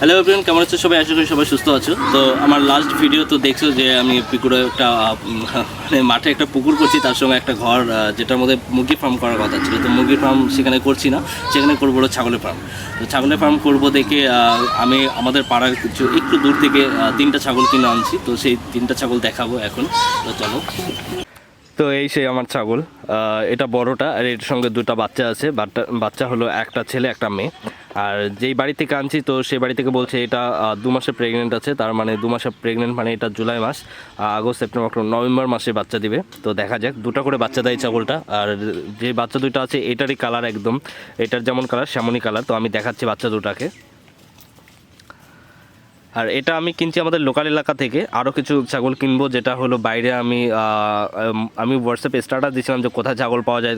Hello everyone কেমন আছো সবাই? আশা করি সবাই সুস্থ আছো। তো আমার লাস্ট ভিডিও তো দেখছ যে আমি পুকুরে একটা মানে মাঠে একটা পুকুর করছি, তার সঙ্গে একটা ঘর যেটার মধ্যে মুরগি ফার্ম করার কথা ছিল। তো মুরগির ফার্ম সেখানে করছি না, সেখানে করব হলো ছাগলের ফার্ম তো ছাগলের ফার্ম করব দেখে আমি আমাদের পাড়ার কিছু, একটু দূর থেকে তিনটা ছাগল কিনে আনছি। তো সেই তিনটা ছাগল দেখাবো এখন। তো চলো। তো এই সেই আমার ছাগল এটা বড়টা, আর এর সঙ্গে দুটো বাচ্চা আছে। বাচ্চা হলো একটা ছেলে, একটা মেয়ে। আর যেই বাড়ি থেকে আনছি, তো সেই বাড়ি থেকে বলছে এটা দু মাসে প্রেগনেন্ট আছে। তার মানে দু মাসে প্রেগনেন্ট মানে এটা জুলাই মাস। আগস্ট, সেপ্টেম্বর, অক্টোবর, নভেম্বর মাসে বাচ্চা দিবে। তো দেখা যাক, দুটো করে বাচ্চা দেয় ছাগলটা। আর যে বাচ্চা দুটো আছে, এটারই কালার একদম। এটার যেমন কালার সেমনই কালার তো আমি দেখাচ্ছি বাচ্চা দুটাকে। আর এটা আমি কিনছি আমাদের লোকাল এলাকা থেকে। আরও কিছু ছাগল কিনবো, যেটা হলো বাইরে আমি আমি হোয়াটসঅ্যাপে স্টার্টার দিয়েছিলাম যে কোথায় ছাগল পাওয়া যায়।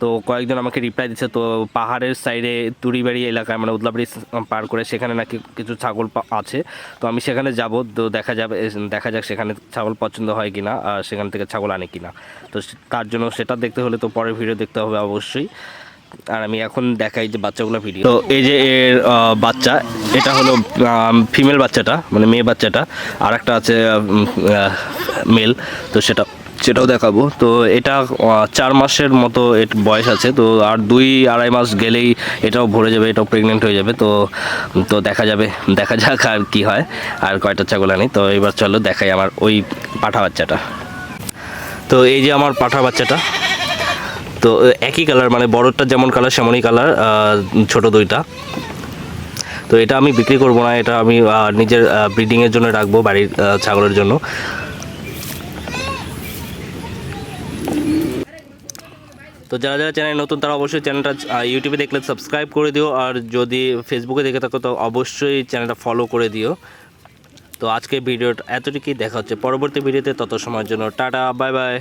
তো কয়েকজন আমাকে রিপ্লাই দিচ্ছে, তো পাহাড়ের সাইডে তুড়িবাড়ি এলাকায় মানে উদলাবাড়ি পার করে সেখানে নাকি কিছু ছাগল আছে। তো আমি সেখানে যাব, তো দেখা যাবে দেখা যাক সেখানে ছাগল পছন্দ হয় কিনা, আর সেখান থেকে ছাগল আনে কি না তো তার জন্য সেটা দেখতে হলে তো পরের ভিডিও দেখতে হবে অবশ্যই। আর আমি এখন দেখাই যে বাচ্চাগুলো ভিডিও তো এই যে এর বাচ্চা, এটা হলো ফিমেল বাচ্চাটা মানে মেয়ে বাচ্চাটা আর একটা আছে মেল তো সেটা, সেটাও দেখাবো। তো এটা চার মাসের মতো এর বয়স আছে, তো আর দুই, আড়াই মাস গেলেই এটাও ভরে যাবে, এটাও প্রেগনেন্ট হয়ে যাবে, তো তো দেখা যাবে, দেখা যাক আর কি হয়, আর কয়টা ছাগল আনি। তো এবার চলো দেখাই আমার ওই পাঠা বাচ্চাটা। তো এই যে আমার পাঠা বাচ্চাটা তো একই কালার মানে বড়টা যেমন কালার সেমনই কালার ছোট দুইটা। তো এটা আমি বিক্রি করব না, এটা আমি নিজের ব্রিডিংয়ের জন্য রাখব, বাড়ির ছাগলের জন্য। তো যারা যারা চ্যানেল নতুন, তারা অবশ্যই চ্যানেলটা ইউটিউবে দেখলে সাবস্ক্রাইব করে দিও, আর যদি ফেসবুকে দেখে থাকো, তো অবশ্যই চ্যানেলটা ফলো করে দিও। তো আজকে ভিডিওটা এতটুকুই, দেখা হচ্ছে পরবর্তী ভিডিওতে তত সময়ের জন্য টাটা বাই বাই